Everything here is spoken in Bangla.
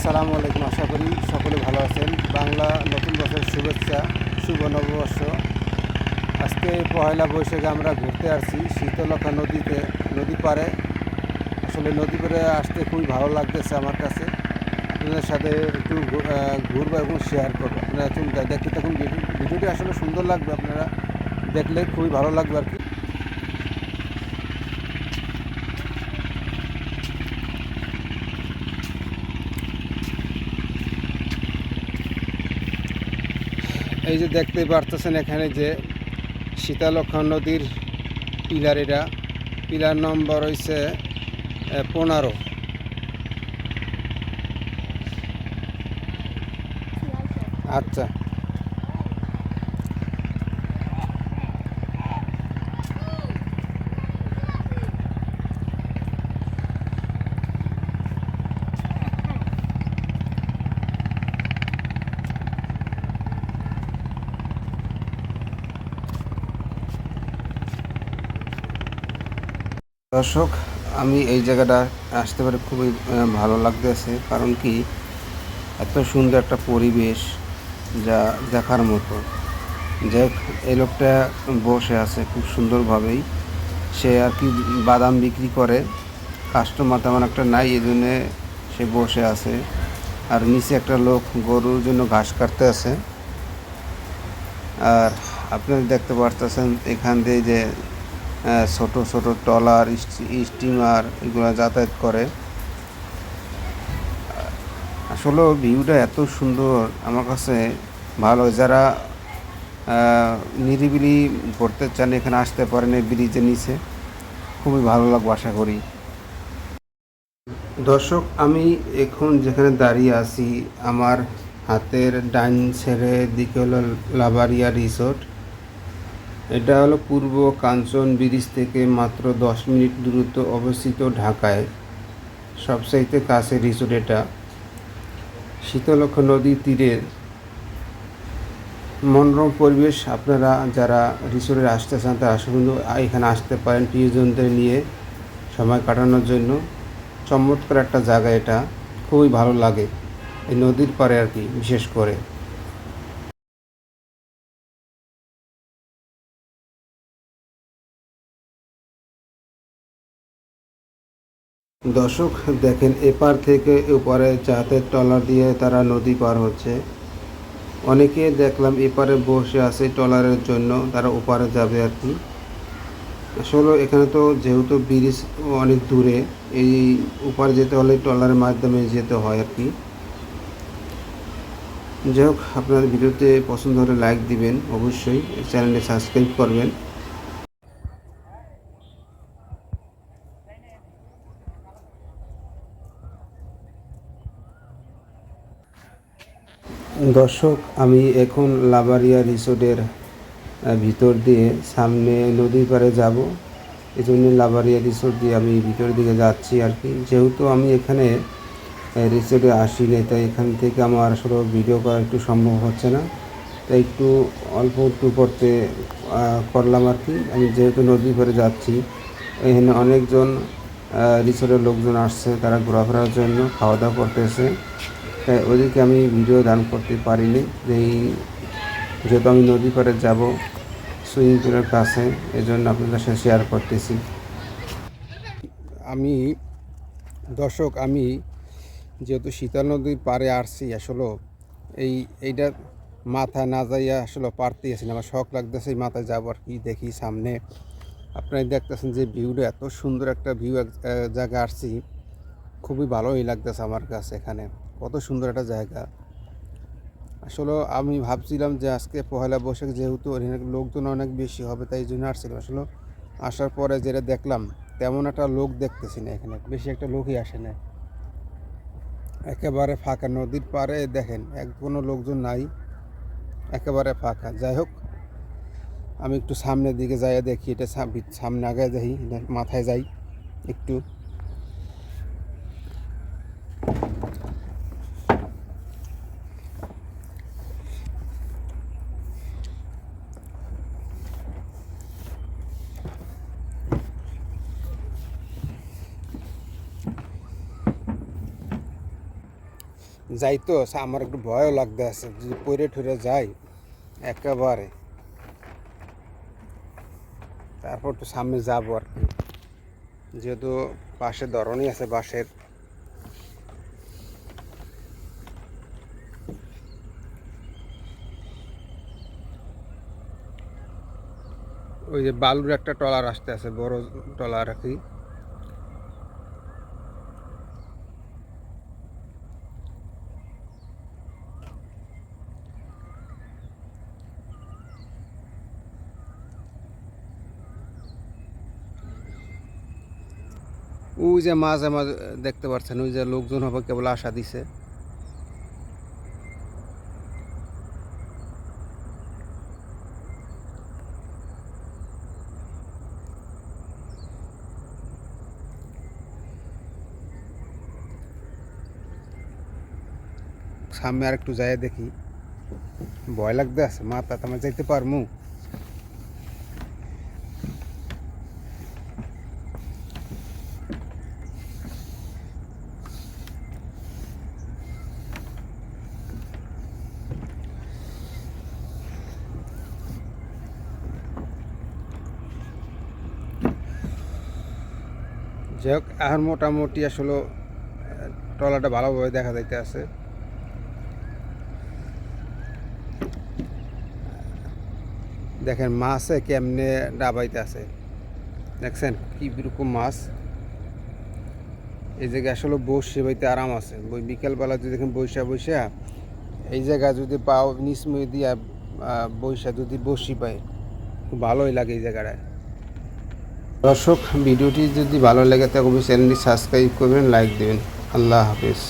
আসসালামু আলাইকুম, আশা করি সকলে ভালো আছেন। বাংলা নতুন বছর শুভেচ্ছা, শুভ নববর্ষ। আজকে পয়লা বৈশাখে আমরা ঘুরতে আসছি শীতলক্ষা নদীতে, নদী পারে আসলে নদী পারে আসতে খুবই ভালো লাগতেছে আমার কাছে। আপনাদের সাথে একটু ঘুরবো এবং শেয়ার করব। আপনারা দেখতে থাকুন ভিডিও- ভিডিওটি আসলে সুন্দর লাগবে আপনারা দেখলে খুবই ভালো লাগবে আর কি। এই যে দেখতে পারতেছেন এখানে যে শীতালক্ষা নদীর পিলার এটা। পিলার নম্বর হয়েছে পনেরো। আচ্ছা। দর্শক, আমি এই জায়গাটা আসতে পারে খুবই ভালো লাগতেছে। কারণ কি, এত সুন্দর একটা পরিবেশ যা দেখার মতো। যে এই লোকটা বসে আছে খুব সুন্দরভাবেই। সে আর কি বাদাম বিক্রি করে কাস্টমার তেমন একটা নাই, এই জন্যে সে বসে আছে। আর নিচে একটা লোক গরুর জন্য ঘাস কাটতে আছে। আর আপনারা দেখতে পারতেছেন এখান দিয়ে যে ছোট ছোট ট্রলার স্টিমার এগুলো যাতায়াত করে। আসলে ভিউটা এত সুন্দর, আমার কাছে ভালো। যারা নিরিবিলি ঘুরতে চান, এখানে আসতে পারেন এই ব্রিজের নিচে। খুবই ভালো লাগবে, আশা করি। দর্শক, আমি এখন যেখানে দাঁড়িয়ে আছি, আমার হাতের ডাইন ছেড়ে দিকে হলো লাবারিয়া রিসোর্ট। এটা হলো পূর্ব কাঞ্চন ব্রিজ থেকে মাত্র দশ মিনিট দূরত্ব অবস্থিত ঢাকায়। সবচাইতে কাছে রিসোর্ট এটা। শীতলক্ষ নদী তীরের মনোরম পরিবেশ। আপনারা যারা রিসোর্টে আসতে চান, তারা কিন্তু এখানে আসতে পারেন প্রিয়জনদের নিয়ে সময় কাটানোর জন্য। চমৎকার একটা জায়গা এটা। খুবই ভালো লাগে এই নদীর পাড়ে আর কি, বিশেষ করে। দর্শক, দেখেন এপার থেকে ওপারে যাতে ট্রলার দিয়ে তারা নদী পার হচ্ছে। অনেকে দেখলাম এপারে বসে আছে ট্রলারের জন্য, তারা ওপারে যাবে আর কি। আসলে এখানে তো যেহেতু ব্রিজ অনেক দূরে, এই ওপারে যেতে হলে ট্রলারের মাধ্যমে যেতে হয় আর কি। যাই হোক আপনার ভিডিওতে পছন্দ হলে লাইক দিবেন, অবশ্যই চ্যানেলটি সাবস্ক্রাইব করবেন। দর্শক, আমি এখন লাবারিয়া রিসোর্টের ভিতর দিয়ে সামনে নদীর পাড়ে যাব। এই জন্য লাবারিয়া রিসোর্ট দিয়ে আমি ভিতরের দিকে যাচ্ছি আর কি। যেহেতু আমি এখানে রিসোর্টে আসি আসিনি, তাই এখান থেকে আমার আসলে ভিডিও করা একটু সম্ভব হচ্ছে না। তাই একটু অল্প একটু করতে করলাম আর কি। আমি যেহেতু নদীর পাড়ে যাচ্ছি, এখানে অনেকজন রিসোর্টের লোকজন আসছে, তারা ঘোরাফেরার জন্য খাওয়া দাওয়া করতেছে। তাই ওদেরকে আমি ভিডিও দান করতে পারিনি। এই যেহেতু আমি নদী পাড়ে যাব, সুইমিং পুলের কাছে এই জন্য আপনাদের সাথে শেয়ার করতেছি। আমি, দর্শক, আমি যেহেতু শীতল নদীর পাড়ে আসছি, আসলে এই, এইটা মাথায় না যাইয়া আসলে পারতে আসি আমার শখ লাগতেছে এই মাথায় যাব আর কি দেখি সামনে। আপনারা দেখতেছেন যে ভিউটা এত সুন্দর একটা ভিউ এক জায়গায় আসছি। খুবই ভালোই লাগতেছে আমার কাছে এখানে। কত সুন্দর একটা জায়গা। আসলে আমি ভাবছিলাম যে আজকে পহেলা বৈশাখ যেহেতু লোকজন অনেক বেশি হবে, তাই জন্য আসছিলাম। আসলে আসার পরে যেটা দেখলাম, তেমন একটা লোক দেখতেছি না এখানে, বেশি একটা লোকই আসে না। একেবারে ফাঁকা, নদীর পাড়ে দেখেন এক কোনো লোকজন নাই, একেবারে ফাঁকা। যাই হোক, আমি একটু সামনের দিকে যাই দেখি, এটা সামনে আগে যাই, মাথায় যাই একটু। যাই তো আমার একটু ভয়ও লাগতে আছে, যদি পরে ঠরে যাই, একেবারে। তারপর তো সামনে যাব আর কি। যেহেতু পাশে ধরনই আছে বাঁশের ওই যে বালুর একটা টলার আসতে আছে, বড় টলার আর কি। ওই যে মাঝে মাঝে দেখতে পাচ্ছেন ওই যে লোকজন হবে কেবল আশা দিছে। সামনে আর একটু যাই দেখি। ভয় লাগতে আছে, মাথা তোমার যাইতে পারমু? যাই হোক, এখন মোটামুটি আসলে টলাটা ভালোভাবে দেখা যাইতে আছে। দেখেন, মাছে কেমনে ডাবাইতে আছে। দেখছেন কি রকম মাছ। এই জায়গায় আসলে বসে বাইতে আরাম আছে। বই বিকেলবেলা যদি দেখেন বৈশা বৈশা এই জায়গা যদি পাও নিচমই দিয়া বৈশা যদি বসি পাই খুব ভালোই লাগে এই জায়গাটায়। দর্শক ভিডিওটি যদি ভালো লাগে অবশ্যই চ্যানেলটি সাবস্ক্রাইব করবেন লাইক দেবেন। আল্লাহ হাফেজ।